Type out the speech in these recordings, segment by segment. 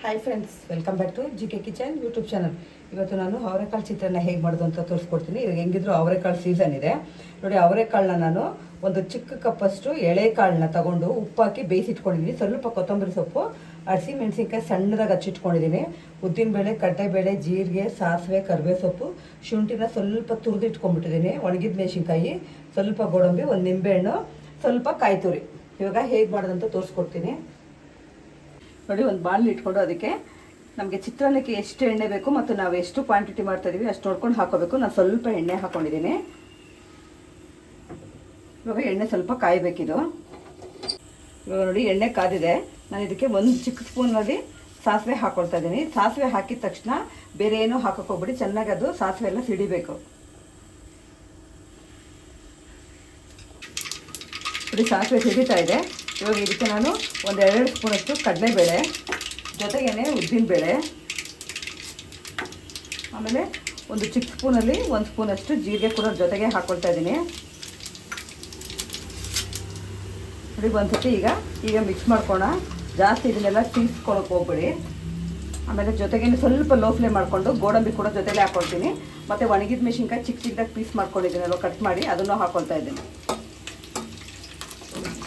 Hi friends welcome back to G K kitchen YouTube channel ಇವತ್ತು ನಾನು ಅವರೆಕಾಳು ಚಿತ್ರಾನ್ನ ಹೇಗೆ ಮಾಡೋದು ಅಂತ ತೋರಿಸ್ಕೊಡ್ತೀನಿ. ಇವಾಗ ಹೆಂಗಿದ್ರು ಅವರೆಕಾಳು ಸೀಸನ್ ಇದೆ. ನೋಡಿ, ಅವರೆಕಾಳನ್ನ ನಾನು ಒಂದು ಚಿಕ್ಕ ಕಪ್ಪಷ್ಟು ಎಳೆಕಾಳನ್ನ ತಗೊಂಡು ಉಪ್ಪಾಕಿ ಬೇಯಿಸಿಟ್ಕೊಂಡಿದ್ದೀನಿ ಸ್ವಲ್ಪ ಕೊತ್ತಂಬರಿ ಸೊಪ್ಪು ಹಸಿ ಮೆಣಸಿನ್ಕಾಯಿ ಸಣ್ಣದಾಗಿ ಹಚ್ಚಿಟ್ಕೊಂಡಿದ್ದೀನಿ ಉದ್ದಿನಬೇಳೆ, ಕಡಲೆಬೇಳೆ, ಜೀರಿಗೆ, ಸಾಸಿವೆ ಕರಿಬೇವು ಸೊಪ್ಪು ಶುಂಠಿನ ಸ್ವಲ್ಪ ತುರಿದಿಟ್ಕೊಂಡ್ಬಿಟ್ಟಿದ್ದೀನಿ ಒಣಗಿದ ಮೆಣಸಿನ್ಕಾಯಿ, ಸ್ವಲ್ಪ ಗೋಡಂಬಿ, ಒಂದು ನಿಂಬೆಹಣ್ಣು, ಸ್ವಲ್ಪ ಕಾಯಿ ತುರಿ ಇವಾಗ ಹೇಗೆ ಮಾಡೋದಂತ ತೋರಿಸ್ಕೊಡ್ತೀನಿ. ನೋಡಿ, ಒಂದು ಬಾಣಲಿ ಇಟ್ಕೊಂಡು ಅದಕ್ಕೆ ನಮಗೆ ಚಿತ್ರಾನ್ನಕ್ಕೆ ಎಷ್ಟು ಎಣ್ಣೆ ಬೇಕು ಮತ್ತು ನಾವು ಎಷ್ಟು ಕ್ವಾಂಟಿಟಿ ಮಾಡ್ತಾ ಇದ್ದೀವಿ ಅಷ್ಟು ನೋಡ್ಕೊಂಡು ಹಾಕೋಬೇಕು. ನಾನು ಸ್ವಲ್ಪ ಎಣ್ಣೆ ಹಾಕೊಂಡಿದ್ದೀನಿ. ಇವಾಗ ಎಣ್ಣೆ ಸ್ವಲ್ಪ ಕಾಯಬೇಕಿದು. ಇವಾಗ ನೋಡಿ, ಎಣ್ಣೆ ಕಾದಿದೆ. ನಾನು ಇದಕ್ಕೆ ಒಂದು ಚಿಕ್ಕ ಸ್ಪೂನಲ್ಲಿ ಸಾಸಿವೆ ಹಾಕ್ಕೊಳ್ತಾ ಇದ್ದೀನಿ ಸಾಸಿವೆ ಹಾಕಿದ ತಕ್ಷಣ ಬೇರೆ ಏನೂ ಹಾಕೋಕೆ ಚೆನ್ನಾಗಿ ಅದು ಸಾಸಿವೆ ಎಲ್ಲ ಸಿಡಿಬೇಕು. ನೋಡಿ, ಸಾಸಿವೆ ಸಿಡಿತಾ ಇದೆ. ಇವಾಗ ಇದಕ್ಕೆ ನಾನು ಒಂದು ಎರಡು ಸ್ಪೂನಷ್ಟು ಕಡಲೆಬೇಳೆ, ಜೊತೆಗೇನೆ ಉದ್ದಿನಬೇಳೆ. ಆಮೇಲೆ ಒಂದು ಚಿಕ್ಕ ಸ್ಪೂನಲ್ಲಿ ಒಂದು ಸ್ಪೂನಷ್ಟು ಜೀರಿಗೆ ಕೂಡ ಜೊತೆಗೆ ಹಾಕ್ಕೊಳ್ತಾ ಇದ್ದೀನಿ. ನೋಡಿ ಒಂದ್ಸತಿ ಈಗ ಈಗ ಮಿಕ್ಸ್ ಮಾಡ್ಕೋಣ ಜಾಸ್ತಿ ಇದನ್ನೆಲ್ಲ ತೀಸ್ಕೊಳಕ್ಕೆ ಹೋಗ್ಬೇಡಿ. ಆಮೇಲೆ ಜೊತೆಗೆ ಸ್ವಲ್ಪ ಲೋ ಫ್ಲೇಮ್ ಮಾಡಿಕೊಂಡು ಗೋಡಂಬಿ ಕೂಡ ಜೊತೆಗೆ ಹಾಕ್ಕೊಳ್ತೀನಿ ಮತ್ತು ಒಣಗಿದ ಮೆಣಸಿನ್ಕಾಯಿ ಚಿಕ್ಕ ಚಿಕ್ಕದಾಗಿ ಪೀಸ್ ಮಾಡ್ಕೊಂಡಿದ್ದೀನಲ್ವ ಕಟ್ ಮಾಡಿ ಅದನ್ನು ಹಾಕ್ಕೊಳ್ತಾ ಇದ್ದೀನಿ.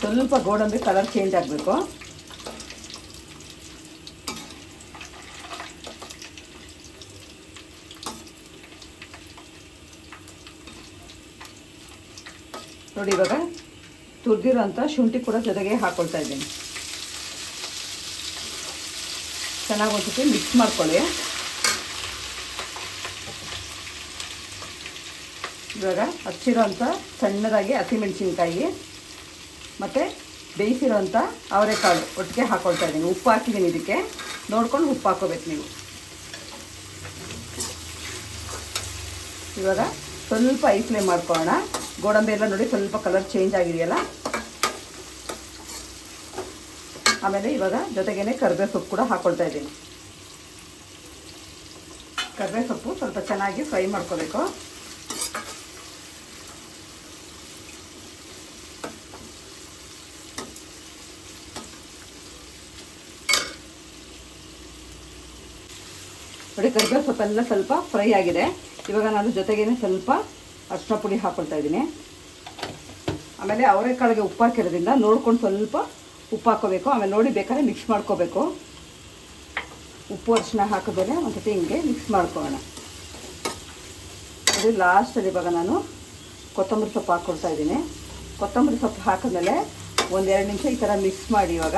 ಸ್ವಲ್ಪ ಗೋಡಂಬಿ ಕಲರ್ ಚೇಂಜ್ ಆಗಬೇಕು. ನೋಡಿ ಇವಾಗ ತುರಿದಿರೋಂಥ ಶುಂಠಿ ಕೂಡ ಜೊತೆಗೆ ಹಾಕ್ಕೊಳ್ತಾ ಇದ್ದೀನಿ. ಚೆನ್ನಾಗಿ ಒಂದ್ಸತಿ ಮಿಕ್ಸ್ ಮಾಡ್ಕೊಳ್ಳಿ. ಇವಾಗ ಹಚ್ಚಿರೋಂಥ ಸಣ್ಣದಾಗಿ ಹಸಿಮೆಣಸಿನ್ಕಾಯಿ. ಮತ್ತು ಬೇಯಿಸಿರೋಂಥ ಅವರೆಕಾಳು ಒಟ್ಟಿಗೆ ಹಾಕ್ಕೊಳ್ತಾ ಇದ್ದೀನಿ. ಉಪ್ಪು ಹಾಕಿದ್ದೀನಿ ಇದಕ್ಕೆ. ನೋಡ್ಕೊಂಡು ಉಪ್ಪು ಹಾಕೋಬೇಕು ನೀವು. ಇವಾಗ ಸ್ವಲ್ಪ ಐ ಫ್ಲೇಮ್ ಮಾಡ್ಕೊಳ್ಳೋಣ. ಗೋಡಂಬಿ ಎಲ್ಲ ನೋಡಿ ಸ್ವಲ್ಪ ಕಲರ್ ಚೇಂಜ್ ಆಗಿದೆಯಲ್ಲ? ಆಮೇಲೆ ಇವಾಗ ಜೊತೆಗೇನೆ ಕರಿಬೇವು ಸೊಪ್ಪು ಕೂಡ ಹಾಕ್ಕೊಳ್ತಾ ಇದ್ದೀನಿ. ಕರಿಬೇವು ಸೊಪ್ಪು ಸ್ವಲ್ಪ ಚೆನ್ನಾಗಿ ಫ್ರೈ ಮಾಡ್ಕೋಬೇಕು. ನೋಡಿ ಕರಿಬೇವು ಸೊಪ್ಪೆಲ್ಲ ಸ್ವಲ್ಪ ಫ್ರೈ ಆಗಿದೆ. ಇವಾಗ ನಾನು ಜೊತೆಗೇನೆ ಸ್ವಲ್ಪ ಅರ್ಶಿನ ಪುಡಿ ಹಾಕ್ಕೊಳ್ತಾ ಇದ್ದೀನಿ. ಆಮೇಲೆ ಅವರೆಕಾಳಿಗೆ ಉಪ್ಪು ಹಾಕಿರೋದ್ರಿಂದ ನೋಡ್ಕೊಂಡು ಸ್ವಲ್ಪ ಉಪ್ಪು ಹಾಕೋಬೇಕು. ಆಮೇಲೆ ನೋಡಿ ಬೇಕಾದ್ರೆ ಮಿಕ್ಸ್ ಮಾಡ್ಕೋಬೇಕು. ಉಪ್ಪು ಅರಿಶಿನ ಹಾಕಿದ್ರೆ ಒಂದ್ಸತಿ ಹಿಂಗೆ ಮಿಕ್ಸ್ ಮಾಡ್ಕೊಳ್ಳೋಣ. ಅದು ಲಾಸ್ಟಲ್ಲಿ ಇವಾಗ ನಾನು ಕೊತ್ತಂಬರಿ ಸೊಪ್ಪು ಹಾಕ್ಕೊಳ್ತಾ ಇದ್ದೀನಿ. ಕೊತ್ತಂಬರಿ ಸೊಪ್ಪು ಹಾಕಿದ್ಮೇಲೆ ಒಂದೆರಡು ನಿಮಿಷ ಈ ಥರ ಮಿಕ್ಸ್ ಮಾಡಿ ಇವಾಗ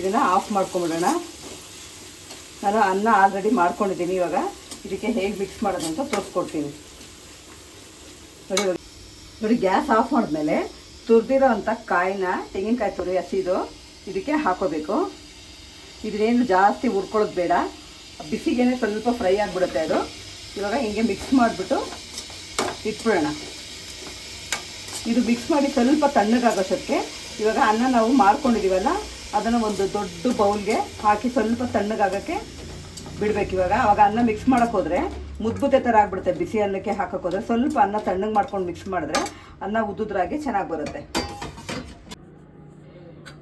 ಇದನ್ನು ಆಫ್ ಮಾಡ್ಕೊಂಬಿಡೋಣ. ನಾನು ಅನ್ನ ಆಲ್ರೆಡಿ ಮಾಡ್ಕೊಂಡಿದ್ದೀನಿ ಇವಾಗ. ಇದಕ್ಕೆ ಹೇಗೆ ಮಿಕ್ಸ್ ಮಾಡೋದಂತ ತೋರಿಸ್ಕೊಡ್ತೀನಿ. ನೋಡಿ ನೋಡಿ, ಗ್ಯಾಸ್ ಆಫ್ ಮಾಡಿದ್ಮೇಲೆ ತುರಿದಿರೋ ಅಂಥ ಕಾಯಿನ, ತೆಂಗಿನಕಾಯಿ ತುರಿ ಹಸಿದು ಇದಕ್ಕೆ ಹಾಕೋಬೇಕು. ಇದನ್ನೇನು ಜಾಸ್ತಿ ಹುರ್ಕೊಳ್ಳೋದು ಬೇಡ. ಬಿಸಿಗೇನೆ ಸ್ವಲ್ಪ ಫ್ರೈ ಆಗಿಬಿಡುತ್ತೆ ಅದು. ಇವಾಗ ಹಿಂಗೆ ಮಿಕ್ಸ್ ಮಾಡಿಬಿಟ್ಟು ಇಟ್ಬಿಡೋಣ. ಇದು ಮಿಕ್ಸ್ ಮಾಡಿ ಸ್ವಲ್ಪ ತಣ್ಣಗಾಗೋಷ್ಟಕ್ಕೆ ಇವಾಗ ಅನ್ನ ನಾವು ಮಾಡ್ಕೊಂಡಿದ್ದೀವಲ್ಲ, ಅದನ್ನು ಒಂದು ದೊಡ್ಡ ಬೌಲ್ಗೆ ಹಾಕಿ ಸ್ವಲ್ಪ ತಣ್ಣಗಾಗೋಕ್ಕೆ ಬಿಡ್ಬೇಕು ಇವಾಗ. ಅವಾಗ ಅನ್ನ ಮಿಕ್ಸ್ ಮಾಡಕ್ ಹೋದ್ರೆ ಮುದ್ಬುತ್ತೆ ಥರ ಆಗ್ಬಿಡುತ್ತೆ. ಬಿಸಿ ಅನ್ನಕ್ಕೆ ಹಾಕಕ್ಕೆ ಹೋದ್ರೆ ಸ್ವಲ್ಪ ಅನ್ನ ತಣ್ಣಗೆ ಮಾಡ್ಕೊಂಡು ಮಿಕ್ಸ್ ಮಾಡಿದ್ರೆ ಅನ್ನ ಉದ್ದುದ್ರಾಗಿ ಚೆನ್ನಾಗಿ ಬರುತ್ತೆ.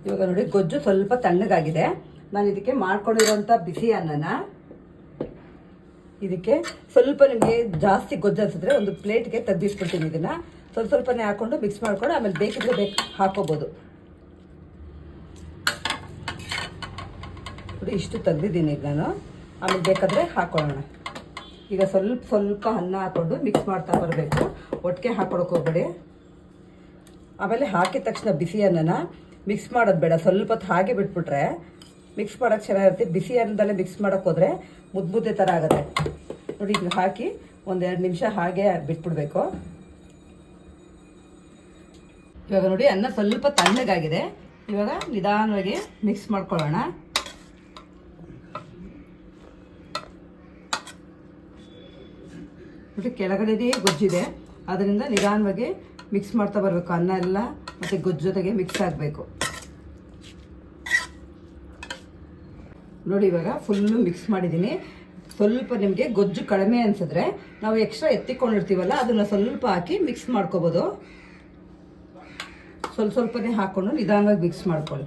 ಇವಾಗ ನೋಡಿ, ಗೊಜ್ಜು ಸ್ವಲ್ಪ ತಣ್ಣಗಾಗಿದೆ. ನಾನು ಇದಕ್ಕೆ ಮಾಡ್ಕೊಂಡಿರೋಂಥ ಬಿಸಿ ಅನ್ನನ ಇದಕ್ಕೆ ಸ್ವಲ್ಪ ನಿಮಗೆ ಜಾಸ್ತಿ ಗೊಜ್ಜು ಅನ್ಸಿದ್ರೆ ಒಂದು ಪ್ಲೇಟ್ಗೆ ತಗ್ಗಿಸ್ಕೊಡ್ತೀನಿ ಇದನ್ನ. ಸ್ವಲ್ಪ ಸ್ವಲ್ಪನೇ ಹಾಕೊಂಡು ಮಿಕ್ಸ್ ಮಾಡ್ಕೊಂಡು ಆಮೇಲೆ ಬೇಕಿದ್ರೆ ಬೇಕು ಹಾಕೋಬೋದು. ಇಷ್ಟು ತೆಗ್ದಿದ್ದೀನಿ ಈಗ ನಾನು. ಆಮೇಲೆ ಬೇಕಾದರೆ ಹಾಕೊಳ್ಳೋಣ. ಈಗ ಸ್ವಲ್ಪ ಸ್ವಲ್ಪ ಅನ್ನ ಹಾಕ್ಕೊಂಡು ಮಿಕ್ಸ್ ಮಾಡ್ತಾ ಬರಬೇಕು. ಒಟ್ಟಿಗೆ ಹಾಕೊಳಕ್ಕೆ ಹೋಗ್ಬೇಡಿ. ಆಮೇಲೆ ಹಾಕಿದ ತಕ್ಷಣ ಬಿಸಿ ಅನ್ನನ ಮಿಕ್ಸ್ ಮಾಡೋದು ಬೇಡ. ಸ್ವಲ್ಪ ಹೊತ್ತು ಹಾಗೆ ಬಿಟ್ಬಿಟ್ರೆ ಮಿಕ್ಸ್ ಮಾಡೋಕ್ಕೆ ಚೆನ್ನಾಗಿರುತ್ತೆ. ಬಿಸಿ ಅನ್ನದಲ್ಲೇ ಮಿಕ್ಸ್ ಮಾಡೋಕ್ಕೆ ಹೋದರೆ ಮುದ್ದು ಮುದ್ದೆ ಥರ ಆಗುತ್ತೆ. ನೋಡಿ ಇದನ್ನ ಹಾಕಿ ಒಂದೆರಡು ನಿಮಿಷ ಹಾಗೆ ಬಿಟ್ಬಿಡ್ಬೇಕು. ಇವಾಗ ನೋಡಿ, ಅನ್ನ ಸ್ವಲ್ಪ ತಣ್ಣಗಾಗಿದೆ. ಇವಾಗ ನಿಧಾನವಾಗಿ ಮಿಕ್ಸ್ ಮಾಡ್ಕೊಳ್ಳೋಣ. ನೋಡಿ ಕೆಳಗಡೆನೇ ಗೊಜ್ಜಿದೆ. ಅದರಿಂದ ನಿಧಾನವಾಗಿ ಮಿಕ್ಸ್ ಮಾಡ್ತಾ ಬರಬೇಕು. ಅನ್ನ ಎಲ್ಲ ಮತ್ತು ಗೊಜ್ಜು ಜೊತೆಗೆ ಮಿಕ್ಸ್ ಆಗಬೇಕು. ನೋಡಿ ಇವಾಗ ಫುಲ್ಲು ಮಿಕ್ಸ್ ಮಾಡಿದ್ದೀನಿ. ಸ್ವಲ್ಪ ನಿಮಗೆ ಗೊಜ್ಜು ಕಡಿಮೆ ಅನಿಸಿದ್ರೆ ನಾವು ಎಕ್ಸ್ಟ್ರಾ ಎತ್ತಿಕೊಂಡಿರ್ತೀವಲ್ಲ, ಅದನ್ನು ಸ್ವಲ್ಪ ಹಾಕಿ ಮಿಕ್ಸ್ ಮಾಡ್ಕೋಬೋದು. ಸ್ವಲ್ಪ ಸ್ವಲ್ಪನೇ ಹಾಕ್ಕೊಂಡು ನಿಧಾನವಾಗಿ ಮಿಕ್ಸ್ ಮಾಡ್ಕೊಳ್ಳಿ.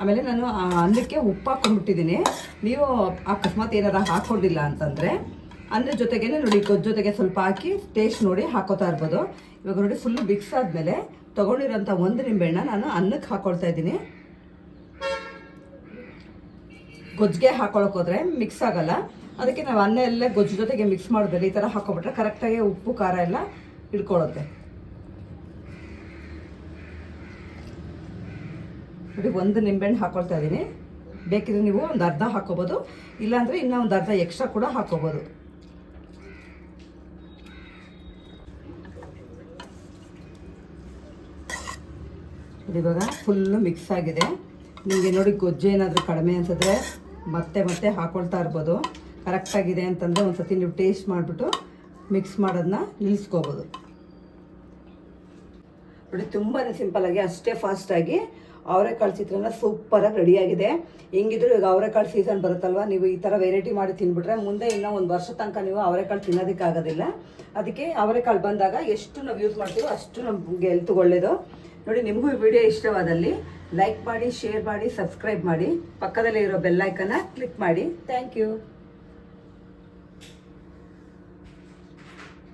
ಆಮೇಲೆ ನಾನು ಅನ್ನಕ್ಕೆ ಉಪ್ಪು ಹಾಕ್ಕೊಂಡ್ಬಿಟ್ಟಿದ್ದೀನಿ. ನೀವು ಅಕಸ್ಮಾತ್ ಏನಾರು ಹಾಕ್ಕೊಂಡಿಲ್ಲ ಅಂತಂದರೆ ಅನ್ನ ಜೊತೆಗೇನೆ ನೋಡಿ ಜೊತೆಗೆ ಸ್ವಲ್ಪ ಹಾಕಿ ಟೇಸ್ಟ್ ನೋಡಿ ಹಾಕೋತಾ ಇರ್ಬೋದು. ಇವಾಗ ನೋಡಿ ಫುಲ್ ಮಿಕ್ಸ್ ಆದಮೇಲೆ ತೊಗೊಂಡಿರೋಂಥ ಒಂದು ನಿಂಬೆಹಣ್ಣ ನಾನು ಅನ್ನಕ್ಕೆ ಹಾಕೊಳ್ತಾ ಇದ್ದೀನಿ. ಗೊಜ್ಜಿಗೆ ಹಾಕೊಳಕ್ ಹೋದ್ರೆ ಮಿಕ್ಸ್ ಆಗಲ್ಲ. ಅದಕ್ಕೆ ನಾವು ಅನ್ನ ಎಲ್ಲ ಗೊಜ್ಜು ಜೊತೆಗೆ ಮಿಕ್ಸ್ ಮಾಡಿದ್ರೆ ಈ ಥರ ಹಾಕೊಬಿಟ್ರೆ ಕರೆಕ್ಟಾಗಿ ಉಪ್ಪು, ಖಾರ ಎಲ್ಲ ಹಿಡ್ಕೊಳ್ಳುತ್ತೆ. ನೋಡಿ, ಒಂದು ನಿಂಬೆಹಣ್ಣು ಹಾಕೊಳ್ತಾ ಇದ್ದೀನಿ. ಬೇಕಿದ್ರೆ ನೀವು ಒಂದು ಅರ್ಧ ಹಾಕೋಬೋದು. ಇಲ್ಲಾಂದರೆ ಇನ್ನೂ ಒಂದು ಅರ್ಧ ಎಕ್ಸ್ಟ್ರಾ ಕೂಡ ಹಾಕೋಬೋದು. ನೋಡಿ ಇವಾಗ ಫುಲ್ಲು ಮಿಕ್ಸ್ ಆಗಿದೆ. ನಿಮಗೆ ನೋಡಿ ಗೊಜ್ಜು ಏನಾದರೂ ಕಡಿಮೆ ಅನ್ಸಿದ್ರೆ ಮತ್ತೆ ಮತ್ತೆ ಹಾಕೊಳ್ತಾ ಇರ್ಬೋದು. ಕರೆಕ್ಟಾಗಿದೆ ಅಂತಂದರೆ ಒಂದು ಸತಿ ನೀವು ಟೇಸ್ಟ್ ಮಾಡಿಬಿಟ್ಟು ಮಿಕ್ಸ್ ಮಾಡೋದನ್ನ ನಿಲ್ಲಿಸ್ಕೋಬೋದು ನೋಡಿ ತುಂಬಾ ಸಿಂಪಲ್ಲಾಗಿ ಅಷ್ಟೇ ಫಾಸ್ಟಾಗಿ ಅವರೆಕಾಳು ಚಿತ್ರಾನ್ನ ಸೂಪರಾಗಿ ರೆಡಿಯಾಗಿದೆ ಹೆಂಗಿದ್ರು ಈಗ ಅವರೆಕಾಳು ಸೀಸನ್ ಬರುತ್ತಲ್ವ? ನೀವು ಈ ಥರ ವೆರೈಟಿ ಮಾಡಿ ತಿನ್ಬಿಟ್ರೆ ಮುಂದೆ ಇನ್ನೂ ಒಂದು ವರ್ಷ ತನಕ ನೀವು ಅವರೆಕಾಳು ತಿನ್ನೋದಕ್ಕಾಗೋದಿಲ್ಲ. ಅದಕ್ಕೆ ಅವರೆಕಾಳು ಬಂದಾಗ ಎಷ್ಟು ನಾವು ಯೂಸ್ ಮಾಡ್ತೀವೋ ಅಷ್ಟು ನಮಗೆ ಹೆಲ್ತ್ ಒಳ್ಳೆಯದು ನೋಡಿ, ನಿಮಗೂ ಈ ವಿಡಿಯೋ ಇಷ್ಟವಾದಲ್ಲಿ ಲೈಕ್ ಮಾಡಿ ಶೇರ್ ಮಾಡಿ ಸಬ್ಸ್ಕ್ರೈಬ್ ಮಾಡಿ. ಪಕ್ಕದಲ್ಲೇ ಇರೋ ಬೆಲ್ಲೈಕನ್ನ ಕ್ಲಿಕ್ ಮಾಡಿ. Thank you